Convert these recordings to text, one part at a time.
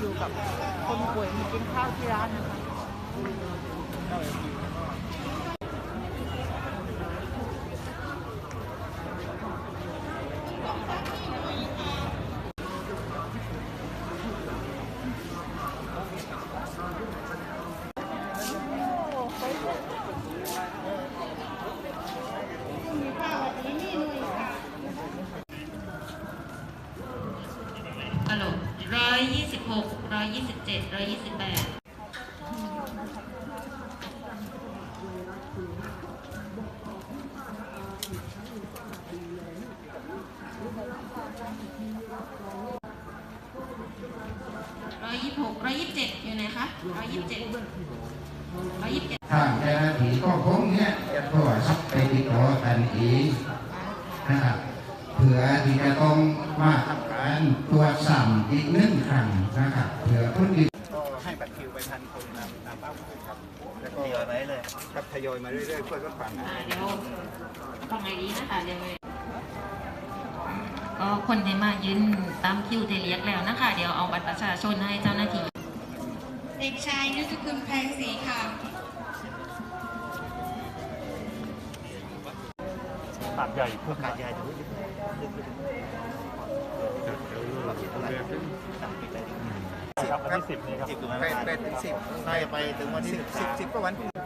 อยู่กับคนป่วยมากินข้าวที่ร้านนะคะ ร้อยยี่สิบเจ็ดร้อยยี่สิบแปดร้อยยี่สิบหกร้อยยี่สิบเจ็ดอยู่ไหนคะร้อยยี่สิบเจ็ดร้อยยี่สิบเจ็ดทางเจ้าหน้าที่ก็คงเนี่ยจะโทรศัพท์ไปติดต่อกันอีกนะครับเผื่อที่จะต้องมาทำการตรวจซ้ำอีกหนึ่งครั้งนะครับามเป้าครับแล้วก็ทยอยมาเรื่อยครับทยอยมาเรื่อยๆเพื่อลดความหนาอ่าเดี๋ยวฟังไงดีนะคะเดี๋ยวก็คนที่มายืนตามคิวเทเรียกแล้วนะคะ เดี๋ยวเอาบัตรประชาชนให้เจ้าหน้าที่ เด็กชายยุทธคุณแพงศรีค่ะตัดใหญ่ขึ้นขาดใหญ่ดูดิเราเห็นเท่าไหร่ต่ำปิดได้ดิครับวันที่สิบนี้ ครับสิบถึงวันแปดอังคารแปดถึงสิบน่าจะไปถึงวันที่สิสิบบสิบสิบก็วันพรุ่งนี้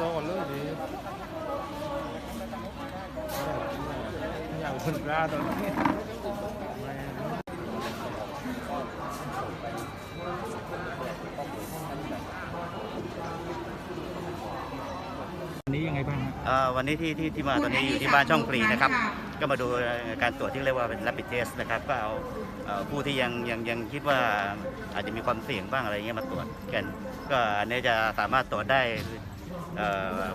เราก่อนเลยดีอย่างคนกล้าตอนนี้ วันนี้ยังไงบ้างเอ่อวันนี้ที่ที่ที่มาตอนนี้อยู่ที่บ้านช่องฟรีนะครับ ก็มาดูการตรวจที่เรียกว่าเป็น rapid test นะครับ ก็เอาผู้ที่ยังยังยังคิดว่าอาจจะมีความเสี่ยงบ้างอะไรเงี้ยมาตรวจกัน ก็อันนี้จะสามารถตรวจได้เอ่อ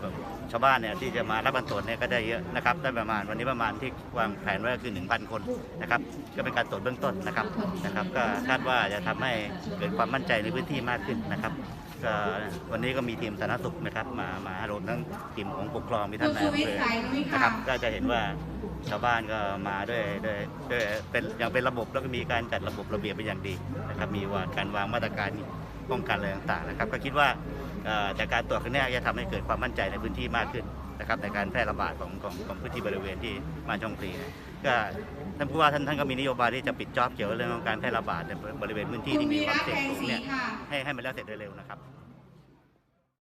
ชาวบ้านเนี่ยที่จะมารับการตรวจเนี่ยก็ได้เยอะนะครับ ได้ประมาณวันนี้ประมาณที่วางแผนไว้ก็คือ 1,000 คนนะครับก็เป็นการตรวจเบื้องต้นนะครับนะครับ ก็คาดว่าจะทำให้เกิดความมั่นใจในพื้นที่มากขึ้นนะครับ วันนี้ก็มีทีมสาธารณสุขนะครับ มามารวมทั้งทีมของปกครองมีท่านนายอำเภอนะครับก็จะเห็นว่าชาวบ้านก็มาด้วยด้วยด้วยเป็นอย่างเป็นระบบแล้วก็มีการจัดระบบระเบียบเป็นอย่างดีนะครับ มีวางการวางมาตรการป้องกันอะไรต่างๆนะครับ ก็คิดว่าเอ่อจากการตรวจครั้งนี้จะทำให้เกิดความมั่นใจในพื้นที่มากขึ้นนะครับในการแพร่ระบาดของของของพื้นที่บริเวณที่บ้านช่องปลีนะ ก็ท่านผู้ว่าท่านท่านก็มีนโยบายที่จะปิดจ็อบเกี่ยวกับเรื่องของการแพร่ระบาดในบริเวณพื้นที่ที่มีความเสี่ยงสูงเนี่ยให้ให้มันแล้วเสร็จโดยเร็วนะครับ